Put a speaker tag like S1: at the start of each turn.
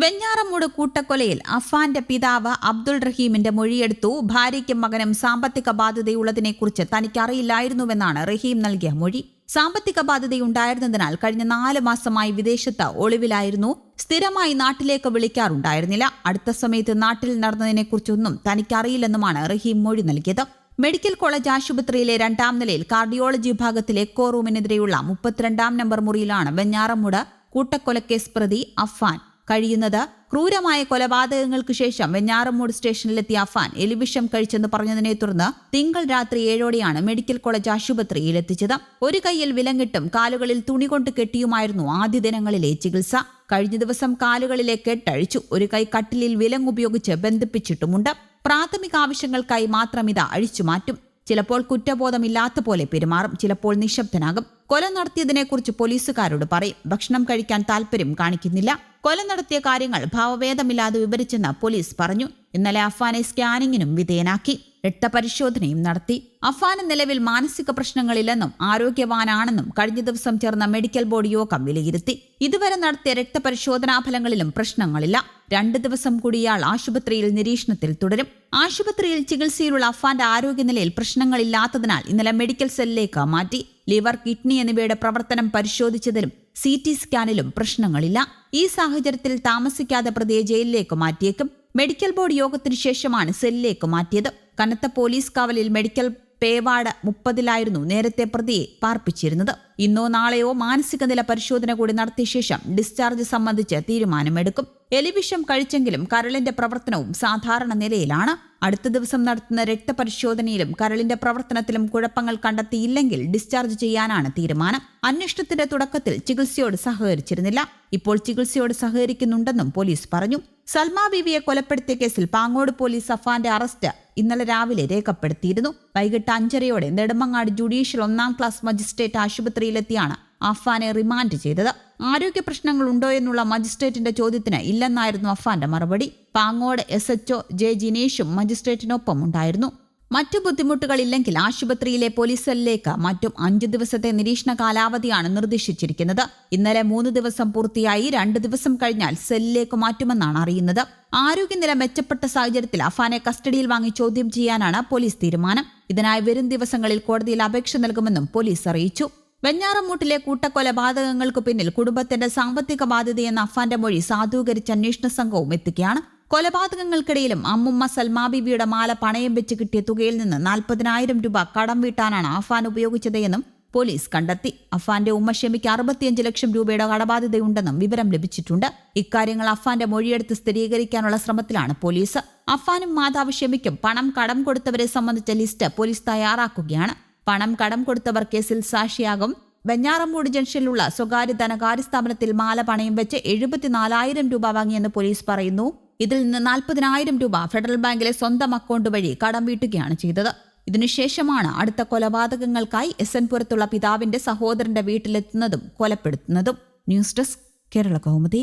S1: വെഞ്ഞാറമൂട് കൂട്ടക്കൊലയിൽ അഫാന്റെ പിതാവ് അബ്ദുൾ റഹീമിന്റെ മൊഴിയെടുത്തു. ഭാര്യയ്ക്കും മകനും സാമ്പത്തിക ബാധ്യതയുള്ളതിനെക്കുറിച്ച് തനിക്കറിയില്ലായിരുന്നുവെന്നാണ് റഹീം നൽകിയ മൊഴി. സാമ്പത്തിക ബാധ്യതയുണ്ടായിരുന്നതിനാൽ കഴിഞ്ഞ നാല് മാസമായി വിദേശത്ത് ഒളിവിലായിരുന്നു. സ്ഥിരമായി നാട്ടിലേക്ക് വിളിക്കാറുണ്ടായിരുന്നില്ല. അടുത്ത സമയത്ത് നാട്ടിൽ നടന്നതിനെക്കുറിച്ചൊന്നും തനിക്കറിയില്ലെന്നുമാണ് റഹീം മൊഴി നൽകിയത്. മെഡിക്കൽ കോളേജ് ആശുപത്രിയിലെ രണ്ടാം നിലയിൽ കാർഡിയോളജി വിഭാഗത്തിലെ എക്കോ റൂമിനെതിരെയുള്ള മുപ്പത്തിരണ്ടാം നമ്പർ മുറിയിലാണ് വെഞ്ഞാറമൂട് കൂട്ടക്കൊലക്കേസ് പ്രതി അഫാൻ. കഴിയുന്നത്. ക്രൂരമായ കൊലപാതകങ്ങൾക്ക് ശേഷം വെഞ്ഞാറമൂട് സ്റ്റേഷനിലെത്തിയ അഫാൻ എലിവിഷം കഴിച്ചെന്ന് പറഞ്ഞതിനെ തുടർന്ന് തിങ്കൾ രാത്രി ഏഴോടെയാണ് മെഡിക്കൽ കോളേജ് ആശുപത്രിയിൽ എത്തിച്ചത് ഒരു കൈയിൽ വിലങ്ങിട്ടും കാലുകളിൽ തുണി കൊണ്ട് കെട്ടിയുമായിരുന്നു ആദ്യ ദിനങ്ങളിലെ ചികിത്സ. കഴിഞ്ഞ ദിവസം കാലുകളിലെ കെട്ടഴിച്ചു. ഒരു കൈ കട്ടിലിൽ വിലങ്ങുപയോഗിച്ച് ബന്ധിപ്പിച്ചിട്ടുമുണ്ട്. പ്രാഥമിക ആവശ്യങ്ങൾക്കായി മാത്രം ഇത് അഴിച്ചുമാറ്റും. ചിലപ്പോൾ കുറ്റബോധമില്ലാത്ത പോലെ പെരുമാറും ചിലപ്പോൾ നിശബ്ദനാകും. കൊല നടത്തിയതിനെക്കുറിച്ച് പോലീസുകാരോട് പറയും. ഭക്ഷണം കഴിക്കാൻ താല്പര്യം കാണിക്കുന്നില്ല. കൊല നടത്തിയ കാര്യങ്ങൾ ഭാവഭേദമില്ലാതെ വിവരിച്ചെന്ന് പോലീസ് പറഞ്ഞു. ഇന്നലെ അഫാനെ സ്കാനിങ്ങിനും വിധേയനാക്കി. രക്തപരിശോധനയും നടത്തി. അഫാന് നിലവിൽ മാനസിക പ്രശ്നങ്ങളില്ലെന്നും ആരോഗ്യവാനാണെന്നും കഴിഞ്ഞ ദിവസം ചേർന്ന മെഡിക്കൽ ബോർഡ് യോഗം വിലയിരുത്തി. ഇതുവരെ നടത്തിയ രക്തപരിശോധനാ ഫലങ്ങളിലും പ്രശ്നങ്ങളില്ല. രണ്ട് ദിവസം കൂടി ഇയാൾ ആശുപത്രിയിൽ നിരീക്ഷണത്തിൽ തുടരും. ആശുപത്രിയിൽ ചികിത്സയിലുള്ള അഫാന്റെ ആരോഗ്യനിലയിൽ പ്രശ്നങ്ങളില്ലാത്തതിനാൽ ഇന്നലെ മെഡിക്കൽ സെല്ലിലേക്ക് മാറ്റി. ലിവർ കിഡ്നി എന്നിവയുടെ പ്രവർത്തനം പരിശോധിച്ചതിലും സി ടി സ്കാനിലും പ്രശ്നങ്ങളില്ല. ഈ സാഹചര്യത്തിൽ താമസിക്കാതെ പ്രതിയെ ജയിലിലേക്ക് മാറ്റിയേക്കും. മെഡിക്കൽ ബോർഡ് യോഗത്തിനു ശേഷമാണ് സെല്ലിലേക്ക് മാറ്റിയത്. കനത്ത പോലീസ് കാവലിൽ മെഡിക്കൽ പേവാട് മുപ്പതിലായിരുന്നു നേരത്തെ പ്രതിയെ പാർപ്പിച്ചിരുന്നത്. ഇന്നോ നാളെയോ മാനസിക നില പരിശോധന കൂടി നടത്തിയ ശേഷം ഡിസ്ചാർജ് സംബന്ധിച്ച് തീരുമാനമെടുക്കും. എലിവിഷം കഴിച്ചെങ്കിലും കരളിന്റെ പ്രവർത്തനവും സാധാരണ നിലയിലാണ്. അടുത്ത ദിവസം നടത്തുന്ന രക്തപരിശോധനയിലും കരളിന്റെ പ്രവർത്തനത്തിലും കുഴപ്പങ്ങൾ കണ്ടെത്തിയില്ലെങ്കിൽ ഡിസ്ചാർജ് ചെയ്യാനാണ് തീരുമാനം. അന്വേഷണത്തിന്റെ തുടക്കത്തിൽ ചികിത്സയോട് സഹകരിച്ചിരുന്നില്ല. ഇപ്പോൾ ചികിത്സയോട് സഹകരിക്കുന്നുണ്ടെന്നും പോലീസ് പറഞ്ഞു. സൽമാ ബീവിയെ കൊലപ്പെടുത്തിയ കേസിൽ പാങ്ങോട് പോലീസ് അഫാന്റെ അറസ്റ്റ് ഇന്നലെ രാവിലെ രേഖപ്പെടുത്തിയിരുന്നു. വൈകിട്ട് അഞ്ചരയോടെ നെടുമങ്ങാട് ജുഡീഷ്യൽ ഒന്നാം ക്ലാസ് മജിസ്ട്രേറ്റ് ആശുപത്രിയിലെത്തിയാണ് അഫാനെ റിമാൻഡ് ചെയ്തത്. ആരോഗ്യ പ്രശ്നങ്ങൾ ഉണ്ടോ എന്നുള്ള മജിസ്ട്രേറ്റിന്റെ ചോദ്യത്തിന് ഇല്ലെന്നായിരുന്നു അഫാന്റെ മറുപടി. Pangode S H O J ജിനേഷും മജിസ്ട്രേറ്റിനൊപ്പം ഉണ്ടായിരുന്നു. മറ്റു ബുദ്ധിമുട്ടുകളില്ലെങ്കിൽ ആശുപത്രിയിലെ പോലീസ് സെല്ലിലേക്ക് മറ്റും അഞ്ചു ദിവസത്തെ നിരീക്ഷണ കാലാവധിയാണ് നിർദ്ദേശിച്ചിരിക്കുന്നത്. ഇന്നലെ മൂന്ന് ദിവസം പൂർത്തിയായി രണ്ട് ദിവസം കഴിഞ്ഞാൽ സെല്ലിലേക്ക് മാറ്റുമെന്നാണ് അറിയുന്നത്. ആരോഗ്യനില മെച്ചപ്പെട്ട സാഹചര്യത്തിൽ അഫാനെ കസ്റ്റഡിയിൽ വാങ്ങി ചോദ്യം ചെയ്യാനാണ് പോലീസ് തീരുമാനം. ഇതിനായി വരും ദിവസങ്ങളിൽ കോടതിയിൽ അപേക്ഷ നൽകുമെന്നും പോലീസ് അറിയിച്ചു. വെഞ്ഞാറമൂട്ടിലെ കൂട്ടക്കൊലപാതകങ്ങൾക്ക് പിന്നിൽ കുടുംബത്തിന്റെ സാമ്പത്തിക ബാധ്യതയെന്ന അഫാന്റെ മൊഴി സാധൂകരിച്ച അന്വേഷണ സംഘവും എത്തുകയാണ്. കൊലപാതകങ്ങൾക്കിടയിലും അമ്മുമ്മ സൽമാ ബിബിയുടെ മാല പണയം വെച്ച് കിട്ടിയ തുകയിൽ നിന്ന് നാൽപ്പതിനായിരം രൂപ കടം വീട്ടാനാണ് അഫാൻ ഉപയോഗിച്ചതെന്നും പോലീസ് കണ്ടെത്തി. അഫാന്റെ ഉമ്മ ഷെമിക്ക് അറുപത്തിയഞ്ച് ലക്ഷം രൂപയുടെ കടബാധ്യതയുണ്ടെന്നും വിവരം ലഭിച്ചിട്ടുണ്ട്. ഇക്കാര്യങ്ങൾ അഫാന്റെ മൊഴിയെടുത്ത് സ്ഥിരീകരിക്കാനുള്ള ശ്രമത്തിലാണ് പോലീസ്. അഫാനും മാതാവ് ഷമിക്കും പണം കടം കൊടുത്തവരെ സംബന്ധിച്ച ലിസ്റ്റ് പോലീസ് തയ്യാറാക്കുകയാണ്. പണം കടം കൊടുത്തവർ കേസിൽ സാക്ഷിയാകും. വെഞ്ഞാറമ്മൂട് ജംഗ്ഷനിലുള്ള സ്വകാര്യ ധനകാര്യ സ്ഥാപനത്തിൽ മാല പണയം വെച്ച് എഴുപത്തിനാലായിരം രൂപ വാങ്ങിയെന്ന് പോലീസ് പറയുന്നു. ഇതിൽ നിന്ന് നാൽപ്പതിനായിരം രൂപ ഫെഡറൽ ബാങ്കിലെ സ്വന്തം അക്കൗണ്ട് വഴി കടം വീട്ടുകയാണ് ചെയ്തത്. ഇതിനുശേഷമാണ് അടുത്ത കൊലപാതകങ്ങൾക്കായി എസ് എൻ പുരത്തുള്ള പിതാവിന്റെ സഹോദരന്റെ വീട്ടിലെത്തുന്നതും കൊലപ്പെടുത്തുന്നതും. News desk Kerala Kaumudi.